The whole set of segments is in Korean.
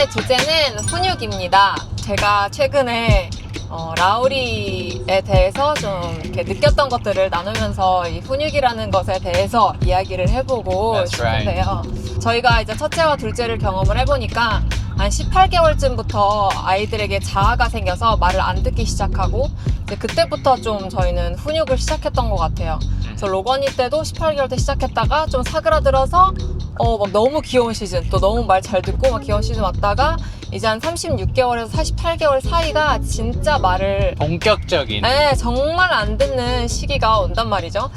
오늘의 주제는 훈육입니다. 제가 최근에 어, 라우리에 대해서 좀 이렇게 느꼈던 것들을 나누면서 이 훈육이라는 것에 대해서 이야기를 해보고 That's right. 싶은데요. 저희가 이제 첫째와 둘째를 경험을 해보니까 한 18개월쯤부터 아이들에게 자아가 생겨서 말을 안 듣기 시작하고 이제 그때부터 좀 저희는 훈육을 시작했던 것 같아요. 그래서 로건이 때도 18개월 때 시작했다가 좀 사그라들어서 어 막 너무 귀여운 시즌 또 너무 말 잘 듣고 막 귀여운 시즌 왔다가 이제 한 36개월에서 48개월 사이가 진짜 말을 본격적인 네, 정말 안 듣는 시기가 온단 말이죠.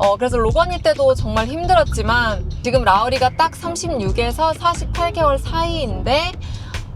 어, 그래서 로건이 때도 정말 힘들었지만 지금 라우리가 딱 36에서 48개월 사이인데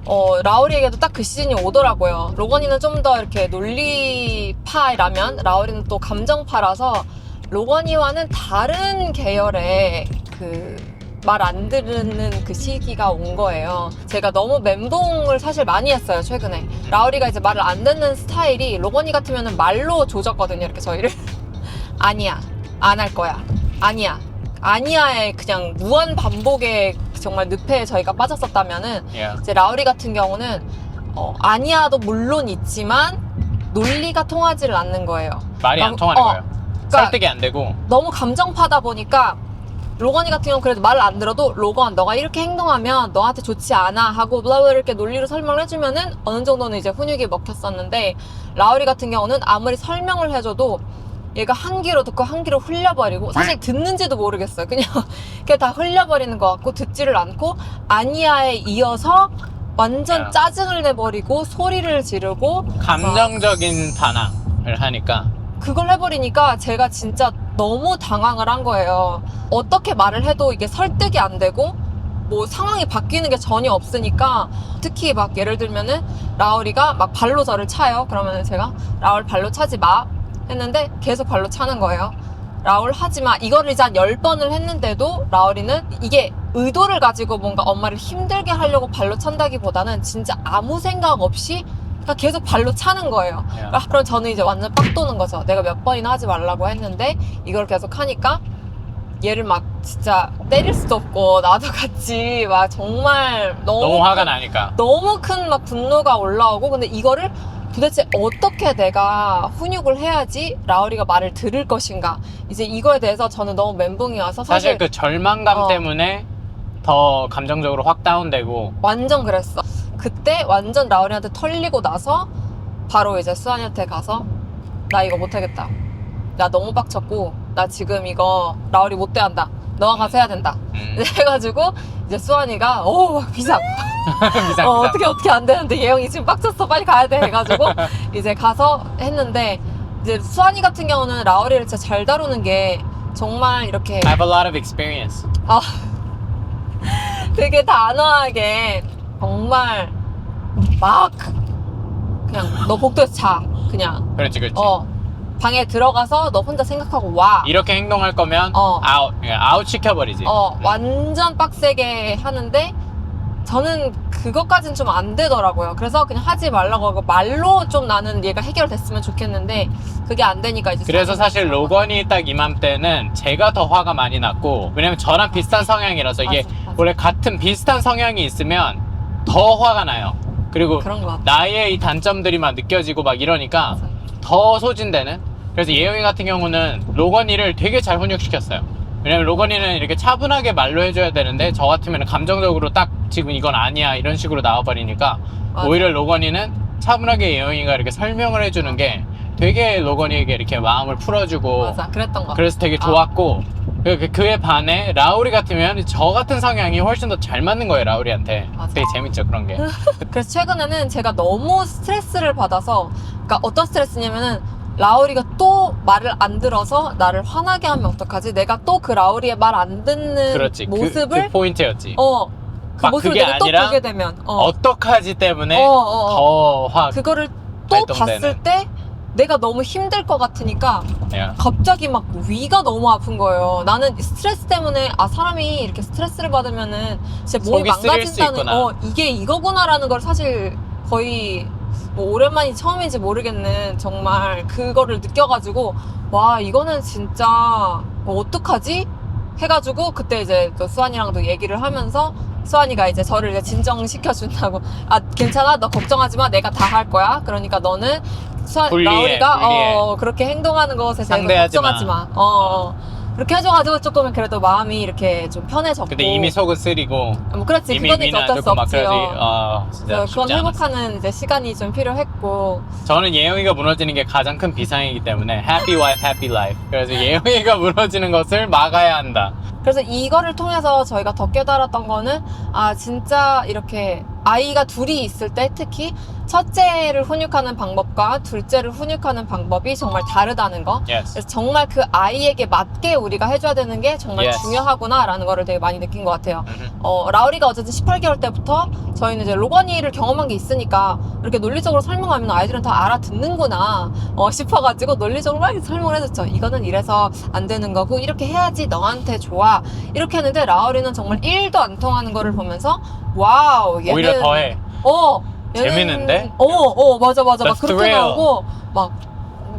어, 라우리에게도 딱 그 시즌이 오더라고요. 로건이는 좀 더 이렇게 논리파라면 라우리는 또 감정파라서 로건이와는 다른 계열의 그 말 안 듣는 그 시기가 온 거예요. 제가 너무 멘붕을 사실 많이 했어요, 최근에. 라우리가 이제 말을 안 듣는 스타일이 로건이 같으면 말로 조졌거든요, 이렇게 저희를. 아니야. 안 할 거야. 아니야. 아니야의 그냥 무한 반복의 정말 늪에 저희가 빠졌었다면은 yeah. 이제 라우리 같은 경우는 어, 아니야도 물론 있지만 논리가 통하지를 않는 거예요. 말이 안 통하는 어, 거예요. 설득이 안 되고 너무 감정파다 보니까 로건이 같은 경우는 그래도 말을 안 들어도 로건 너가 이렇게 행동하면 너한테 좋지 않아 하고 블라블라 이렇게 논리로 설명을 해주면은 어느 정도는 이제 훈육이 먹혔었는데 라우리 같은 경우는 아무리 설명을 해줘도 얘가 한 귀로 듣고 한 귀로 흘려버리고 사실 듣는지도 모르겠어요 그냥 그냥 다 흘려버리는 것 같고 듣지를 않고 아니야에 이어서 완전 야. 짜증을 내버리고 소리를 지르고 감정적인 반항을 하니까 그걸 해버리니까 제가 진짜 너무 당황을 한 거예요. 어떻게 말을 해도 이게 설득이 안 되고 뭐 상황이 바뀌는 게 전혀 없으니까 특히 막 예를 들면은 라울이가 막 발로 저를 차요. 그러면 제가 라울 발로 차지 마 했는데 계속 발로 차는 거예요. 라울 하지 마. 이거를 이제 한 10번을 했는데도 라울이는 이게 의도를 가지고 뭔가 엄마를 힘들게 하려고 발로 찬다기보다는 진짜 아무 생각 없이 그냥 계속 발로 차는 거예요. 야. 아, 그럼 저는 이제 완전 빡 도는 거죠. 내가 몇 번이나 하지 말라고 했는데 이걸 계속 하니까 얘를 막 진짜 때릴 수도 없고 나도 같이 막 정말 너무 너무 화가 큰- 나니까 너무 큰 막 분노가 올라오고 근데 이거를 도대체 어떻게 내가 훈육을 해야지 라우리가 말을 들을 것인가 이제 이거에 대해서 저는 너무 멘붕이 와서 사실 사실, 그 절망감 어. 때문에 더 감정적으로 확 다운되고 완전 그랬어. 그때 완전 라우리한테 털리고 나서 바로 이제 수환이한테 가서 나 이거 못하겠다. 나 너무 빡쳤고 나 지금 이거 라우리 못 대한다. 너가 가서 해야 된다. 음. 해가지고 이제 수환이가 어막 비상. 비상, 어, 비상. 어떻게 어떻게 안 되는데 예영이 지금 빡쳤어. 빨리 가야 돼. 해가지고 이제 가서 했는데 이제 수환이 같은 경우는 라우리를 진짜 잘 다루는 게 정말 이렇게 I have a lot of experience. 아, 되게 단호하게 정말 막 그냥 너 복도에서 자. 그냥. 그렇지 그렇지. 어 방에 들어가서 너 혼자 생각하고 와. 이렇게 행동할 거면 어. 아웃 예, 아웃 시켜버리지. 어 완전 빡세게 하는데 저는 그것까진 좀 안 되더라고요. 그래서 그냥 하지 말라고 하고 말로 좀 나는 얘가 해결됐으면 좋겠는데 그게 안 되니까 이제 그래서 사실 로건이 딱 이맘때는 제가 더 화가 많이 났고 왜냐면 저랑 비슷한 성향이라서 이게 맞아, 맞아. 원래 같은 비슷한 성향이 있으면 더 화가 나요 그리고 그런 것 같아. 나의 이 단점들이 막 느껴지고 막 이러니까 맞아. 더 소진되는 그래서 예영이 같은 경우는 로건이를 되게 잘 훈육시켰어요 왜냐면 로건이는 이렇게 차분하게 말로 해줘야 되는데 저 같으면 감정적으로 딱 지금 이건 아니야 이런 식으로 나와버리니까 맞아. 오히려 로건이는 차분하게 예영이가 이렇게 설명을 해주는 게 되게 로건이에게 이렇게 마음을 풀어주고 맞아 그랬던 것 같아. 그래서 되게 아. 좋았고 그- 그- 그에 반해 라우리 같으면 저 같은 성향이 훨씬 더 잘 맞는 거예요 라우리한테 맞아. 되게 재밌죠 그런 게 그래서 최근에는 제가 너무 스트레스를 받아서 그러니까 어떤 스트레스냐면은 라우리가 또 말을 안 들어서 나를 화나게 하면 어떡하지? 내가 또 그 라우리의 말 안 듣는 그렇지 그- 모습을 그, 포인트였지 어. 그 막 모습을 그게 내가 또 아니라 보게 되면 어. 어. 떡하지 때문에 어, 어, 어. 더화 그거를 또 발동되는. 봤을 때 내가 너무 힘들 것 같으니까 야, 갑자기 막 위가 너무 아픈 거예요. 나는 스트레스 때문에 아 사람이 이렇게 스트레스를 받으면은 진짜 몸이 속이 쓰릴 수 망가진다는 있구나. 어 이게 이거구나라는 걸 사실 거의 뭐 오랜만이 처음인지 모르겠는 정말 그거를 느껴가지고 와 이거는 진짜 뭐 어떡하지? 해가지고 그때 이제 또 수환이랑도 얘기를 하면서 수환이가 이제 저를 이제 진정시켜준다고 아 괜찮아 너 걱정하지 마 내가 다 할 거야 그러니까 너는 수환 라울이가 불리해. 어 그렇게 행동하는 것에 대해서 상대하지 걱정하지 마. 어, 어. 그렇게 해줘가지고 조금 그래도 마음이 이렇게 좀 편해졌고. 근데 이미 속은 쓰리고 뭐 그렇지 이미 그거는 이제 어쩔 수막 없지요. 아 진짜 그래서 그건 쉽지 않았어. 회복하는 이제 시간이 좀 필요했고 저는 예영이가 무너지는 게 가장 큰 비상이기 때문에 happy wife, happy life. 그래서 예영이가 무너지는 것을 막아야 한다. 그래서 이거를 통해서 저희가 더 깨달았던 거는 아 진짜 이렇게 아이가 둘이 있을 때 특히 첫째를 훈육하는 방법과 둘째를 훈육하는 방법이 정말 다르다는 거 Yes. 그래서 정말 그 아이에게 맞게 우리가 해줘야 되는 게 정말 Yes. 중요하구나라는 거를 되게 많이 느낀 것 같아요. 음흠. 어, 라우리가 어쨌든 18개월 때부터 저희는 이제 로건이를 경험한 게 있으니까 이렇게 논리적으로 설명하면 아이들은 다 알아듣는구나 어, 싶어가지고 논리적으로 막 설명을 해줬죠. 이거는 이래서 안 되는 거고 이렇게 해야지 너한테 좋아. 이렇게 했는데 라우리는 정말 1도 안 통하는 거를 보면서 와우 얘는 오히려 더해. 어 얘는- 재밌는데? 어, 어 맞아 맞아 막 그렇게 thrill. 나오고 막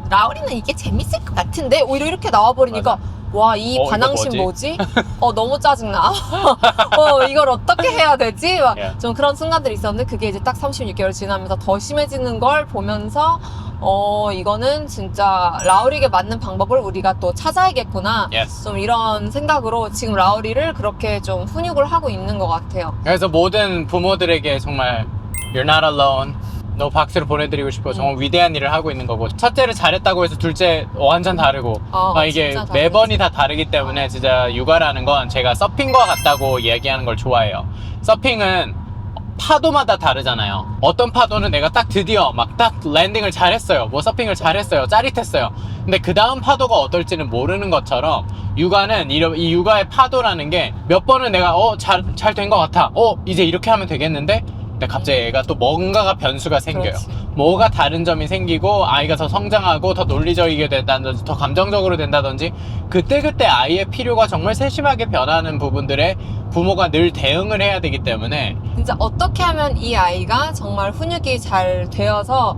라우리는 이게 재밌을 것 같은데 오히려 이렇게 나와버리니까 와 이 어, 이거 반항심 뭐지? 어 너무 짜증나. 어 이걸 어떻게 해야 되지? 막 Yeah. 좀 그런 순간들이 있었는데 그게 이제 딱 36개월 지나면서 더 심해지는 걸 보면서 어 이거는 진짜 라우리에게 맞는 방법을 우리가 또 찾아야겠구나. Yes. 좀 이런 생각으로 지금 라우리를 그렇게 좀 훈육을 하고 있는 것 같아요. 그래서 모든 부모들에게 정말 You're not alone. 너 박수를 보내드리고 싶어. 음. 정말 위대한 일을 하고 있는 거고. 첫째를 잘했다고 해서 둘째 완전 다르고. 어, 막 이게 진짜. 매번이 다 다르기 때문에 진짜 육아라는 건 제가 서핑과 같다고 이야기하는 걸 좋아해요. 서핑은 파도마다 다르잖아요. 어떤 파도는 내가 딱 드디어 막 딱 랜딩을 잘했어요. 뭐 서핑을 잘했어요. 짜릿했어요. 근데 그 다음 파도가 어떨지는 모르는 것처럼 육아는 이 육아의 파도라는 게 몇 번은 내가 어 잘 잘 된 것 같아. 어 이제 이렇게 하면 되겠는데. 근데 갑자기 애가 또 뭔가가 변수가 생겨요. 그렇지. 뭐가 다른 점이 생기고 아이가 더 성장하고 더 논리적이게 된다든지 더 감정적으로 된다든지 그때그때 아이의 필요가 정말 세심하게 변하는 부분들에 부모가 늘 대응을 해야 되기 때문에 진짜 어떻게 하면 이 아이가 정말 훈육이 잘 되어서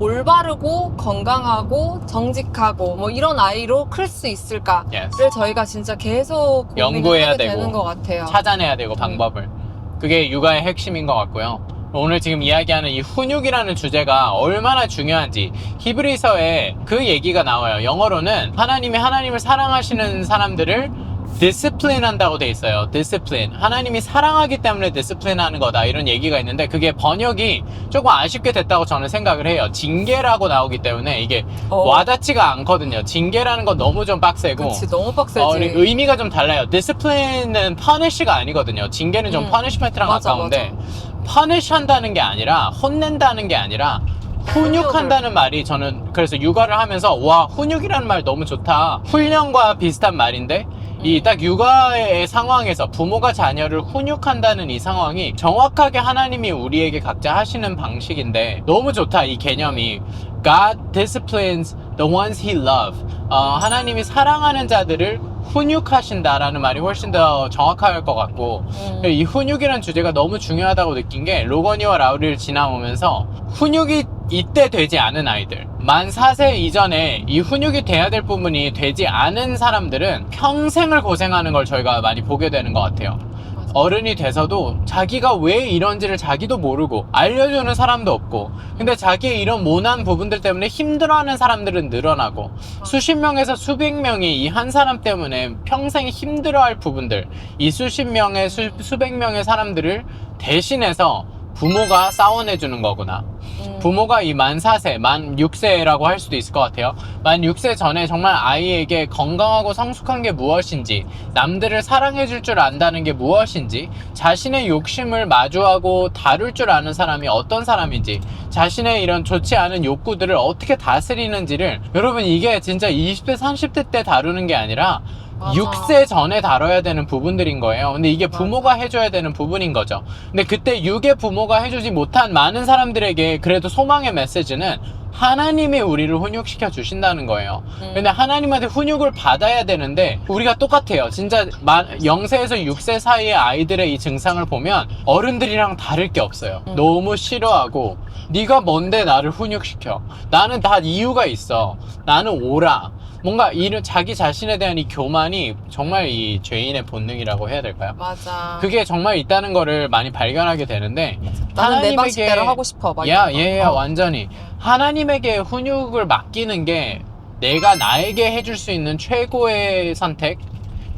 올바르고 건강하고 정직하고 뭐 이런 아이로 클 수 있을까를 yes, 저희가 진짜 계속 연구해야 고민하게 되고 되는 것 같아요. 찾아내야 되고 방법을 그게 육아의 핵심인 것 같고요. 오늘 지금 이야기하는 이 훈육이라는 주제가 얼마나 중요한지 히브리서에 그 얘기가 나와요. 영어로는 하나님이 하나님을 사랑하시는 사람들을 디스플린 한다고 돼 있어요. 디스플린. 하나님이 사랑하기 때문에 디스플린 하는 거다. 이런 얘기가 있는데 그게 번역이 조금 아쉽게 됐다고 저는 생각을 해요. 징계라고 나오기 때문에 이게 어. 와닿지가 않거든요. 징계라는 건 너무 좀 빡세고 그렇지 너무 빡세지. 어, 의미가 좀 달라요. 디스플레인은 퍼니쉬가 아니거든요. 징계는 좀 음. 퍼니시먼트랑 맞아, 가까운데 퍼니시 한다는 게 아니라 혼낸다는 게 아니라 훈육한다는 말이 저는 그래서 육아를 하면서 와 훈육이라는 말 너무 좋다. 훈련과 비슷한 말인데 이 음. 딱 육아의 상황에서 부모가 자녀를 훈육한다는 이 상황이 정확하게 하나님이 우리에게 각자 하시는 방식인데 너무 좋다 이 개념이 God disciplines the ones he loves 어, 하나님이 사랑하는 자들을 훈육하신다라는 말이 훨씬 더 정확할 것 같고 음. 이 훈육이라는 주제가 너무 중요하다고 느낀 게 로건이와 라우리를 지나오면서 훈육이 이때 되지 않은 아이들 만 4세 이전에 이 훈육이 돼야 될 부분이 되지 않은 사람들은 평생을 고생하는 걸 저희가 많이 보게 되는 것 같아요. 어른이 돼서도 자기가 왜 이런지를 자기도 모르고 알려주는 사람도 없고 근데 자기의 이런 모난 부분들 때문에 힘들어하는 사람들은 늘어나고 수십 명에서 수백 명이 이 한 사람 때문에 평생 힘들어할 부분들 이 수십 명의 수, 수백 명의 사람들을 대신해서 부모가 싸워내주는 거구나 음. 부모가 이 만 4세, 만 6세라고 할 수도 있을 것 같아요. 만 6세 전에 정말 아이에게 건강하고 성숙한 게 무엇인지, 남들을 사랑해 줄 줄 안다는 게 무엇인지, 자신의 욕심을 마주하고 다룰 줄 아는 사람이 어떤 사람인지, 자신의 이런 좋지 않은 욕구들을 어떻게 다스리는지를 여러분 이게 진짜 20대, 30대 때 다루는 게 아니라 맞아. 6세 전에 다뤄야 되는 부분들인 거예요. 근데 이게. 부모가 해줘야 되는 부분인 거죠. 근데 그때 6의 부모가 해주지 못한 많은 사람들에게 그래도 소망의 메시지는 하나님이 우리를 훈육시켜 주신다는 거예요. 음. 근데 하나님한테 훈육을 받아야 되는데 우리가 똑같아요. 진짜 0세에서 6세 사이의 아이들의 이 증상을 보면 어른들이랑 다를 게 없어요. 음. 너무 싫어하고 네가 뭔데 나를 훈육시켜. 나는 다 이유가 있어. 나는 오라. 뭔가 이런 자기 자신에 대한 이 교만이 정말 이 죄인의 본능이라고 해야 될까요? 맞아. 그게 정말 있다는 거를 많이 발견하게 되는데 나는 내 하나님에게- 방식대로 하고 싶어. 막 야, 이런 거. 예, 예, 어. 완전히 하나님에게 훈육을 맡기는 게 내가 나에게 해줄 수 있는 최고의 선택,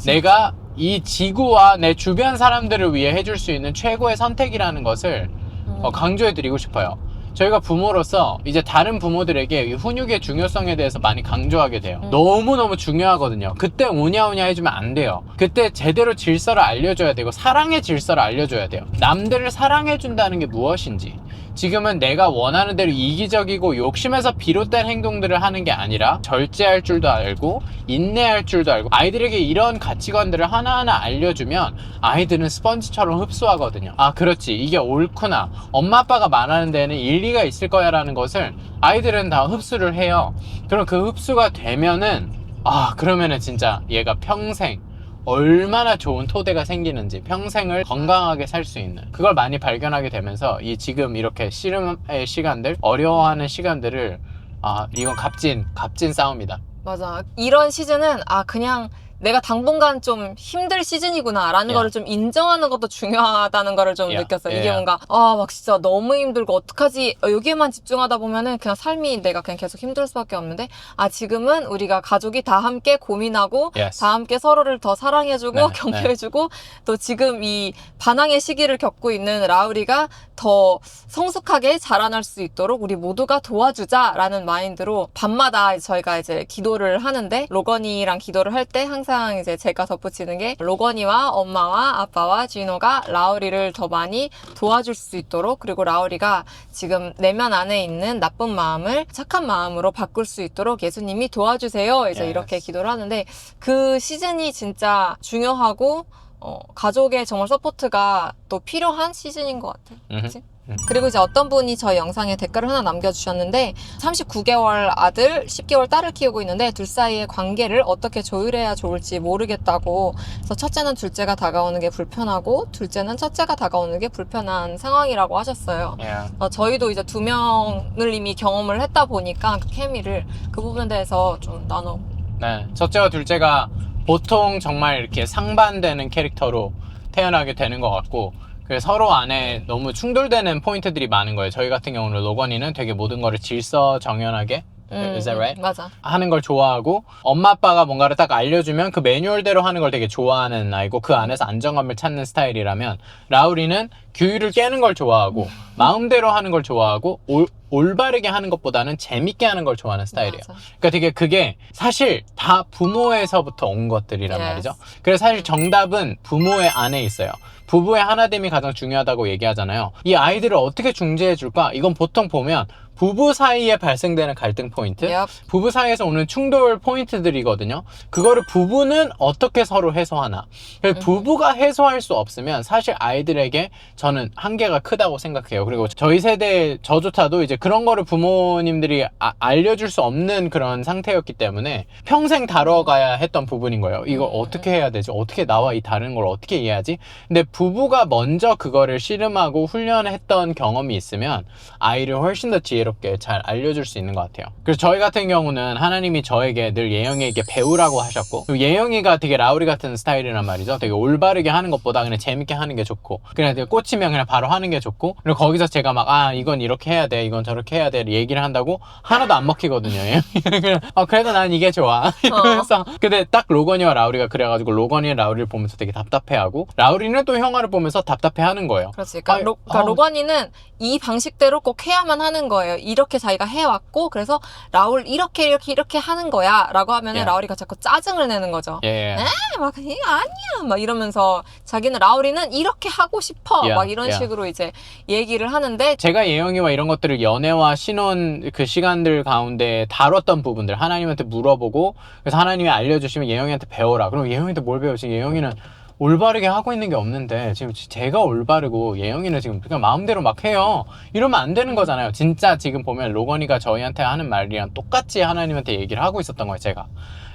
내가 이 지구와 내 주변 사람들을 위해 해줄 수 있는 최고의 선택이라는 것을 음. 어, 강조해드리고 싶어요. 저희가 부모로서 이제 다른 부모들에게 이 훈육의 중요성에 대해서 많이 강조하게 돼요. 음. 너무너무 중요하거든요. 그때 오냐오냐 해주면 안 돼요. 그때 제대로 질서를 알려줘야 되고 사랑의 질서를 알려줘야 돼요. 남들을 사랑해준다는 게 무엇인지. 지금은 내가 원하는 대로 이기적이고 욕심에서 비롯된 행동들을 하는 게 아니라 절제할 줄도 알고 인내할 줄도 알고 아이들에게 이런 가치관들을 하나하나 알려주면 아이들은 스펀지처럼 흡수하거든요. 아, 그렇지. 이게 옳구나. 엄마 아빠가 말하는 데는 일리가 있을 거야 라는 것을 아이들은 다 흡수를 해요. 그럼 그 흡수가 되면은 아, 그러면은 진짜 얘가 평생 얼마나 좋은 토대가 생기는지 평생을 건강하게 살 수 있는 그걸 많이 발견하게 되면서 이 지금 이렇게 씨름의 시간들 어려워하는 시간들을 아 이건 값진 값진 싸움이다 맞아. 이런 시즌은 아 그냥 내가 당분간 좀 힘들 시즌이구나라는 야. 거를 좀 인정하는 것도 중요하다는 거를 좀 야, 느꼈어요. 야. 이게 뭔가 아 막 진짜 너무 힘들고 어떡하지 어, 여기에만 집중하다 보면은 그냥 삶이 내가 그냥 계속 힘들 수밖에 없는데 아 지금은 우리가 가족이 다 함께 고민하고 Yes. 다 함께 서로를 더 사랑해주고 네, 격려해주고 또 지금 이 반항의 시기를 겪고 있는 라우리가 더 성숙하게 자라날 수 있도록 우리 모두가 도와주자라는 마인드로 밤마다 저희가 이제 기도를 하는데 로건이랑 기도를 할 때 항상 이제 제가 덧붙이는 게 로건이와 엄마와 아빠와 진호가 라우리를 더 많이 도와줄 수 있도록 그리고 라우리가 지금 내면 안에 있는 나쁜 마음을 착한 마음으로 바꿀 수 있도록 예수님이 도와주세요. 이제 Yes. 이렇게 기도를 하는데 그 시즌이 진짜 중요하고 어, 가족의 정말 서포트가 또 필요한 시즌인 것 같아요. 그치? 음. 그리고 이제 어떤 분이 저희 영상에 댓글을 하나 남겨주셨는데 39개월 아들, 10개월 딸을 키우고 있는데 둘 사이의 관계를 어떻게 조율해야 좋을지 모르겠다고 그래서 첫째는 둘째가 다가오는 게 불편하고 둘째는 첫째가 다가오는 게 불편한 상황이라고 하셨어요. Yeah. 어, 저희도 이제 두 명을 이미 경험을 했다 보니까 그 케미를 그 부분에 대해서 좀 나눠 네, 첫째와 둘째가 보통 정말 이렇게 상반되는 캐릭터로 태어나게 되는 것 같고 그래서 서로 안에 너무 충돌되는 포인트들이 많은 거예요. 저희 같은 경우는 로건이는 되게 모든 거를 질서 정연하게 Is that right? 음, 맞아. 하는 걸 좋아하고 엄마 아빠가 뭔가를 딱 알려주면 그 매뉴얼대로 하는 걸 되게 좋아하는 아이고 그 안에서 안정감을 찾는 스타일이라면 라우리는 규율을 깨는 걸 좋아하고 마음대로 하는 걸 좋아하고 올, 올바르게 하는 것보다는 재밌게 하는 걸 좋아하는 스타일이에요. 맞아. 그러니까 되게 그게 사실 다 부모에서부터 온 것들이란 Yes. 말이죠. 그래서 사실 정답은 부모의 안에 있어요. 부부의 하나됨이 가장 중요하다고 얘기하잖아요. 이 아이들을 어떻게 중재해 줄까? 이건 보통 보면 부부 사이에 발생되는 갈등 포인트, Yep. 부부 사이에서 오는 충돌 포인트들이거든요. 그거를 부부는 어떻게 서로 해소하나. 그래서 음. 부부가 해소할 수 없으면 사실 아이들에게 저는 한계가 크다고 생각해요. 그리고 저희 세대 저조차도 이제 그런 거를 부모님들이 아- 알려줄 수 없는 그런 상태였기 때문에 평생 다뤄가야 했던 부분인 거예요. 이거 음. 어떻게 해야 되지? 어떻게 나와 이 다른 걸 어떻게 이해하지? 근데 부부가 먼저 그거를 씨름하고 훈련했던 경험이 있으면 아이를 훨씬 더 지혜롭게 잘 알려줄 수 있는 것 같아요. 그래서 저희 같은 경우는 하나님이 저에게 늘 예영이에게 배우라고 하셨고 예영이가 되게 라우리 같은 스타일이란 말이죠. 되게 올바르게 하는 것보다 그냥 재밌게 하는 게 좋고 그냥 되게 꽂히면 그냥 바로 하는 게 좋고 그리고 거기서 제가 막 아 이건 이렇게 해야 돼 이건 저렇게 해야 돼 얘기를 한다고 하나도 안 먹히거든요. 그냥 어, 그래도 난 이게 좋아 이러면서 근데 딱 로건이와 라우리가 그래가지고 로건이 라우리를 보면서 되게 답답해하고 라우리는 또 형아를 보면서 답답해하는 거예요. 그렇지. 그러니까, 아이, 로, 그러니까 아우. 로건이는 이 방식대로 꼭 해야만 하는 거예요. 이렇게 자기가 해왔고, 그래서 라울 이렇게 이렇게 이렇게 하는 거야. 라고 하면은 예. 라울이가 자꾸 짜증을 내는 거죠. 예, 예. 에? 막, 이거 아니야. 막 이러면서 자기는 라울이는 이렇게 하고 싶어. 야, 막 이런 야. 식으로 이제 얘기를 하는데, 제가 예영이와 이런 것들을 연애와 신혼 그 시간들 가운데 다뤘던 부분들 하나님한테 물어보고 그래서 하나님이 알려주시면 예영이한테 배워라. 그럼 예영이한테 뭘 배우지? 예영이는 올바르게 하고 있는 게 없는데 지금 제가 올바르고 예영이는 지금 그냥 마음대로 막 해요. 이러면 안 되는 거잖아요. 진짜 지금 보면 로건이가 저희한테 하는 말이랑 똑같이 하나님한테 얘기를 하고 있었던 거예요. 제가.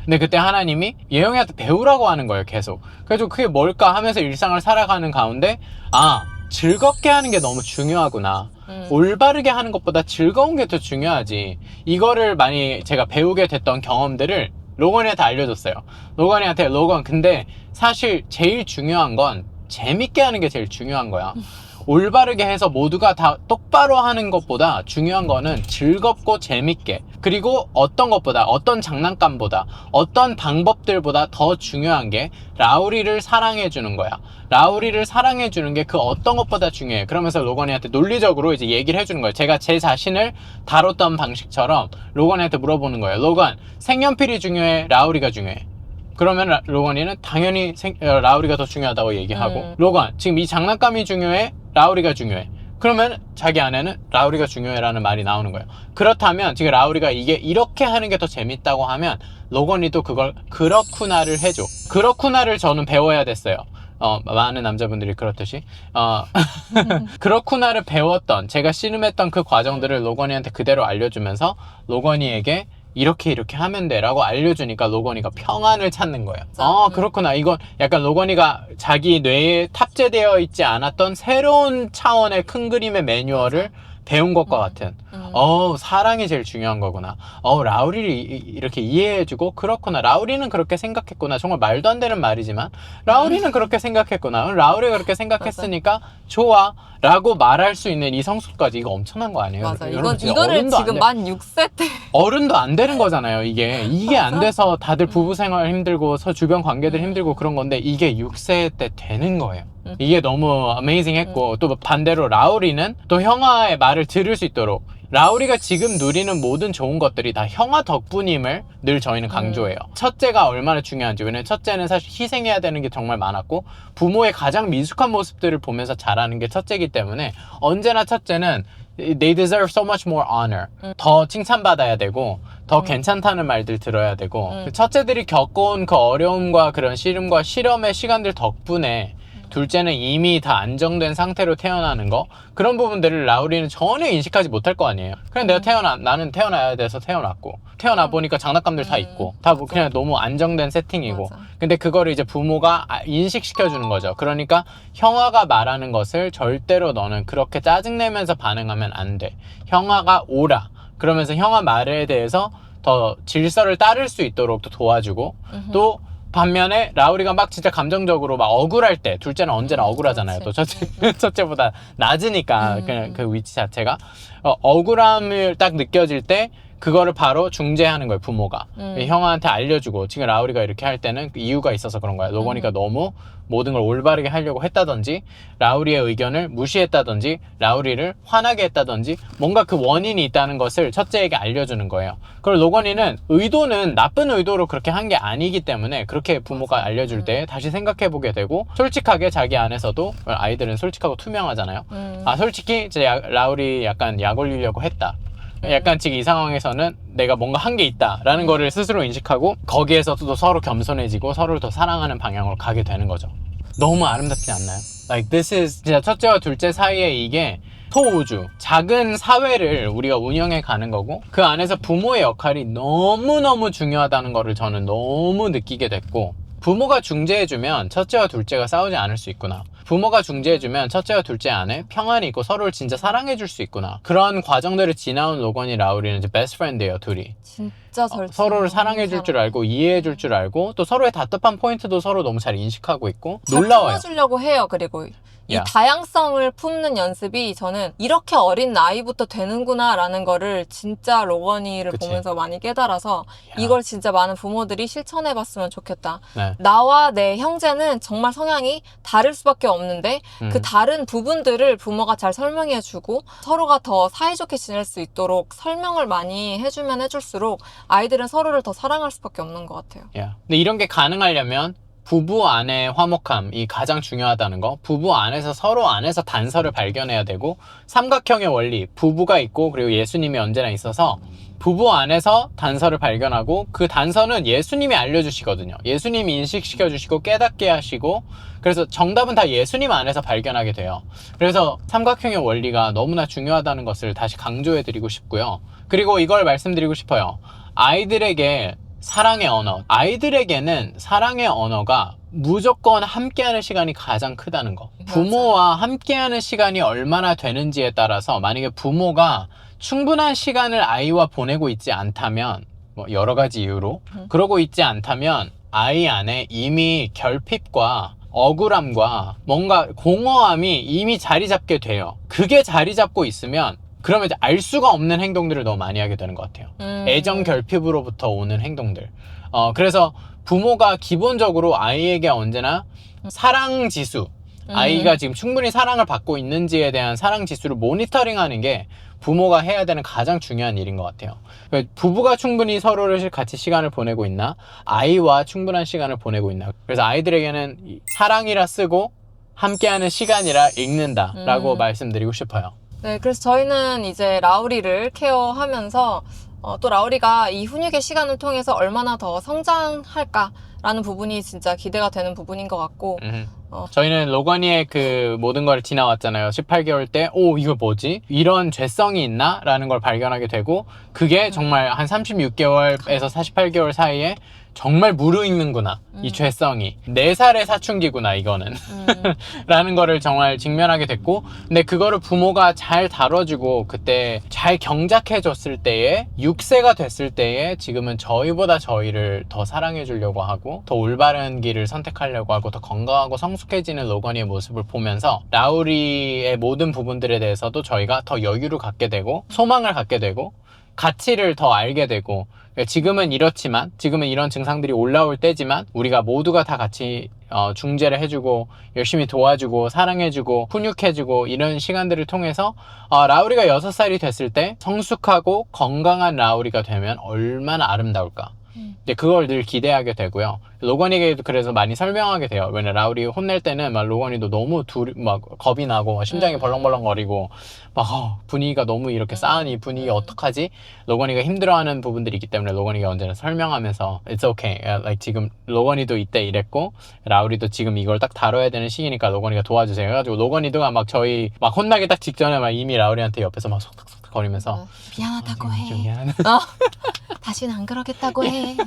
근데 그때 하나님이 예영이한테 배우라고 하는 거예요. 계속. 그래서 그게 뭘까 하면서 일상을 살아가는 가운데 아 즐겁게 하는 게 너무 중요하구나. 음, 올바르게 하는 것보다 즐거운 게 더 중요하지. 이거를 많이 제가 배우게 됐던 경험들을 로건이한테 알려줬어요. 로건이한테 로건 근데 사실 제일 중요한 건 재밌게 하는 게 제일 중요한 거야. 올바르게 해서 모두가 다 똑바로 하는 것보다 중요한 거는 즐겁고 재밌게 그리고 어떤 것보다 어떤 장난감보다 어떤 방법들보다 더 중요한 게 라우리를 사랑해 주는 거야. 라우리를 사랑해 주는 게 그 어떤 것보다 중요해. 그러면서 로건이한테 논리적으로 이제 얘기를 해 주는 거예요. 제가 제 자신을 다뤘던 방식처럼 로건이한테 물어보는 거예요. 로건 색연필이 중요해? 라우리가 중요해? 그러면 라- 로건이는 당연히 생- 어, 라우리가 더 중요하다고 얘기하고. 음. 로건 지금 이 장난감이 중요해 라우리가 중요해. 그러면 자기 안에는 라우리가 중요해라는 말이 나오는 거예요. 그렇다면 지금 라우리가 이게 이렇게 하는 게 더 재밌다고 하면 로건이도 그걸 그렇구나를 해줘. 그렇구나를 저는 배워야 됐어요. 어, 많은 남자분들이 그렇듯이. 어, 그렇구나를 배웠던 제가 씨름했던 그 과정들을 로건이한테 그대로 알려주면서 로건이에게 이렇게 이렇게 하면 돼라고 알려주니까 로건이가 평안을 찾는 거예요. 맞아. 어 음. 그렇구나. 이건 약간 로건이가 자기 뇌에 탑재되어 있지 않았던 새로운 차원의 큰 그림의 매뉴얼을 배운 것과 음. 같은. 음. 어 사랑이 제일 중요한 거구나. 어 라우리를 이- 이- 이렇게 이해해주고 그렇구나. 라우리는 그렇게 생각했구나. 정말 말도 안 되는 말이지만 라우리는 그렇게 생각했구나. 어, 라우리가 그렇게 생각했으니까 좋아. 라고 말할 수 있는 이 성숙까지 이거 엄청난 거 아니에요? 맞아. 이건 이거를 안 지금 돼. 만 6세 때 어른도 안 되는 거잖아요, 이게. 이게 안 맞아. 돼서 다들 부부 생활 힘들고, 서 주변 관계들 힘들고 그런 건데, 이게 6세 때 되는 거예요. 음. 이게 너무 어메이징 했고, 또 반대로 라우리는 또 형아의 말을 들을 수 있도록, 라우리가 지금 누리는 모든 좋은 것들이 다 형아 덕분임을 늘 저희는 강조해요. 첫째가 얼마나 중요한지. 왜냐면 첫째는 사실 희생해야 되는 게 정말 많았고, 부모의 가장 미숙한 모습들을 보면서 자라는 게 첫째이기 때문에, 언제나 첫째는 they deserve so much more honor. 음. 더 칭찬받아야 되고, 더 음. 괜찮다는 말들 들어야 되고, 음. 그 첫째들이 겪어온 그 어려움과 그런 씨름과 실험의 시간들 덕분에 둘째는 이미 다 안정된 상태로 태어나는 거 그런 부분들을 라우리는 전혀 인식하지 못할 거 아니에요. 그냥 내가 음. 태어나 나는 태어나야 돼서 태어났고 태어나 음. 보니까 장난감들 다 음, 있고 다 뭐. 그냥 너무 안정된 세팅이고. 근데 그거를 이제 부모가 아- 인식시켜 주는 거죠. 그러니까 형아가 말하는 것을 절대로 너는 그렇게 짜증내면서 반응하면 안 돼. 형아가 오라. 그러면서 형아 말에 대해서 더 질서를 따를 수 있도록 또 도와주고. 또 반면에 라우리가 막 진짜 감정적으로 막 억울할 때 둘째는 언제나 음, 억울하잖아요. 또. 첫째 첫째보다 낮으니까 음. 그냥 그 위치 자체가 어, 억울함을 딱 느껴질 때 그거를 바로 중재하는 거예요 부모가 음. 형한테 알려주고 지금 라우리가 이렇게 할 때는 그 이유가 있어서 그런 거야 로건이가 음. 너무 모든 걸 올바르게 하려고 했다든지 라우리의 의견을 무시했다든지 라우리를 화나게 했다든지 뭔가 그 원인이 있다는 것을 첫째에게 알려주는 거예요 그리고 로건이는 의도는 나쁜 의도로 그렇게 한 게 아니기 때문에 그렇게 부모가. 알려줄 음. 때 다시 생각해 보게 되고 솔직하게 자기 안에서도 아이들은 솔직하고 투명하잖아요 음. 아 솔직히 제 야- 라울이 약간 약 올리려고 했다. 약간 지금 이 상황에서는 내가 뭔가 한 게 있다라는 음. 거를 스스로 인식하고 거기에서도 또 서로 겸손해지고 서로를 더 사랑하는 방향으로 가게 되는 거죠. 너무 아름답지 않나요? Like this is 진짜 첫째와 둘째 사이에 이게 소우주 작은 사회를 우리가 운영해 가는 거고 그 안에서 부모의 역할이 너무너무 중요하다는 거를 저는 너무 느끼게 됐고 부모가 중재해주면 첫째와 둘째가 싸우지 않을 수 있구나. 부모가 중재해주면 첫째와 둘째 안에 평안이 있고 서로를 진짜 사랑해줄 수 있구나. 그런 과정들을 지나온 로건이 라우리는 이제 베스트 프렌드예요, 둘이. 진짜 절 어, 서로를 사랑해줄 줄 알고 이해해줄 줄 알고 또 서로의 답답한 포인트도 서로 너무 잘 인식하고 있고 놀라워요. 풀어주려고 해요. 그리고 이 야. 다양성을 품는 연습이 저는 이렇게 어린 나이부터 되는구나라는 거를 진짜 로건이를 그치. 보면서 많이 깨달아서 야. 이걸 진짜 많은 부모들이 실천해 봤으면 좋겠다. 네. 나와 내 형제는 정말 성향이 다를 수밖에 없는데 음. 그 다른 부분들을 부모가 잘 설명해 주고 서로가 더 사이좋게 지낼 수 있도록 설명을 많이 해주면 해줄수록 아이들은 서로를 더 사랑할 수밖에 없는 것 같아요. 야. 근데 이런 게 가능하려면 부부 안의 화목함이 가장 중요하다는 거. 부부 안에서 서로 안에서 단서를 발견해야 되고 삼각형의 원리, 부부가 있고 그리고 예수님이 언제나 있어서 부부 안에서 단서를 발견하고 그 단서는 예수님이 알려주시거든요. 예수님이 인식시켜 주시고 깨닫게 하시고 그래서 정답은 다 예수님 안에서 발견하게 돼요. 그래서 삼각형의 원리가 너무나 중요하다는 것을 다시 강조해 드리고 싶고요. 그리고 이걸 말씀드리고 싶어요. 아이들에게 사랑의 언어. 아이들에게는 사랑의 언어가 무조건 함께하는 시간이 가장 크다는 거. 부모와 함께하는 시간이 얼마나 되는지에 따라서 만약에 부모가 충분한 시간을 아이와 보내고 있지 않다면 뭐 여러 가지 이유로 음. 그러고 있지 않다면 아이 안에 이미 결핍과 억울함과 뭔가 공허함이 이미 자리 잡게 돼요. 그게 자리 잡고 있으면 그러면 이제 알 수가 없는 행동들을 너무 많이 하게 되는 것 같아요. 음. 애정 결핍으로부터 오는 행동들. 어, 그래서 부모가 기본적으로 아이에게 언제나 사랑 지수, 음. 아이가 지금 충분히 사랑을 받고 있는지에 대한 사랑 지수를 모니터링 하는 게 부모가 해야 되는 가장 중요한 일인 것 같아요. 부부가 충분히 서로를 같이 시간을 보내고 있나? 아이와 충분한 시간을 보내고 있나? 그래서 아이들에게는 이 사랑이라 쓰고 함께하는 시간이라 읽는다라고 음. 말씀드리고 싶어요. 네, 그래서 저희는 이제 라우리를 케어하면서 어, 또 라우리가 이 훈육의 시간을 통해서 얼마나 더 성장할까라는 부분이 진짜 기대가 되는 부분인 것 같고 음. 어. 저희는 로건이의 그 모든 걸 지나왔잖아요. 18개월 때, 오, 이거 뭐지? 이런 죄성이 있나? 라는 걸 발견하게 되고, 그게 정말 한 36개월에서 48개월 사이에 정말 무르익는구나. 이 음. 죄성이. 4살의 사춘기구나, 이거는. 음, 라는 거를 정말 직면하게 됐고, 근데 그거를 부모가 잘 다뤄주고, 그때 잘 경작해 줬을 때에, 6세가 됐을 때에, 지금은 저희보다 저희를 더 사랑해 주려고 하고, 더 올바른 길을 선택하려고 하고, 더 건강하고 성숙해지는 로건이의 모습을 보면서, 라우리의 모든 부분들에 대해서도 저희가 더 여유를 갖게 되고, 소망을 갖게 되고, 가치를 더 알게 되고 그러니까 지금은 이렇지만 지금은 이런 증상들이 올라올 때지만 우리가 모두가 다 같이 어, 중재를 해주고 열심히 도와주고 사랑해주고 훈육해주고 이런 시간들을 통해서 어, 라우리가 6살이 됐을 때 성숙하고 건강한 라우리가 되면 얼마나 아름다울까 음. 이제 그걸 늘 기대하게 되고요. 로건이에게도 그래서 많이 설명하게 돼요. 왜냐 라울이 혼낼 때는 막 로건이도 너무 둘, 막 겁이 나고 막 심장이 음. 벌렁벌렁거리고 막 어, 분위기가 너무 이렇게 싸하니 분위기 음. 어떡하지? 로건이가 힘들어하는 부분들이 있기 때문에 로건이가 언제나 설명하면서 It's okay. 야, like 지금 로건이도 이때 이랬고 라울이도 지금 이걸 딱 다뤄야 되는 시기니까 로건이가 도와주세요. 해가지고 로건이도 막 저희 막 혼나기 딱 직전에 막 이미 라울이한테 옆에서 막 속닥속닥 거리면서 어, 미안하다고 좀 해. 미안해. 어, 다시는 안 그러겠다고 해.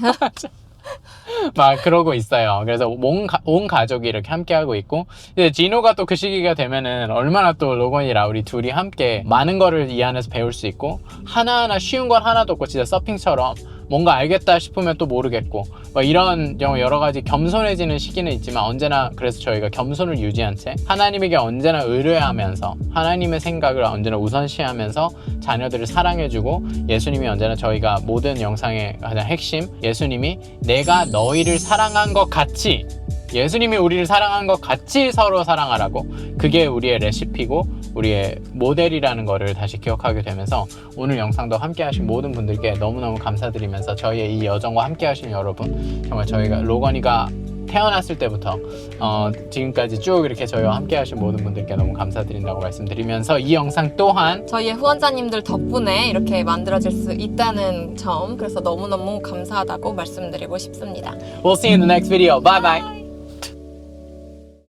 막 그러고 있어요. 그래서 온, 가, 온 가족이 이렇게 함께 하고 있고 이제 진호가 또 그 시기가 되면은 얼마나 또 로건이 라울이 둘이 함께 많은 거를 이 안에서 배울 수 있고 하나하나 쉬운 건 하나도 없고 진짜 서핑처럼 뭔가 알겠다 싶으면 또 모르겠고 뭐 이런 여러 가지 겸손해지는 시기는 있지만 언제나 그래서 저희가 겸손을 유지한 채 하나님에게 언제나 의뢰하면서 하나님의 생각을 언제나 우선시하면서 자녀들을 사랑해주고 예수님이 언제나 저희가 모든 영상의 가장 핵심 예수님이 내가 너희를 사랑한 것 같이 예수님이 우리를 사랑한 것 같이 서로 사랑하라고 그게 우리의 레시피고 우리의 모델이라는 거를 다시 기억하게 되면서 오늘 영상도 함께 하신 모든 분들께 너무너무 감사드리면서 저희의 이 여정과 함께 하신 여러분 정말 저희가 로건이가 태어났을 때부터 어, 지금까지 쭉 이렇게 저희와 함께 하신 모든 분들께 너무 감사드린다고 말씀드리면서 이 영상 또한 저희의 후원자님들 덕분에 이렇게 만들어질 수 있다는 점 그래서 너무너무 감사하다고 말씀드리고 싶습니다. We'll see you in the next video. Bye bye.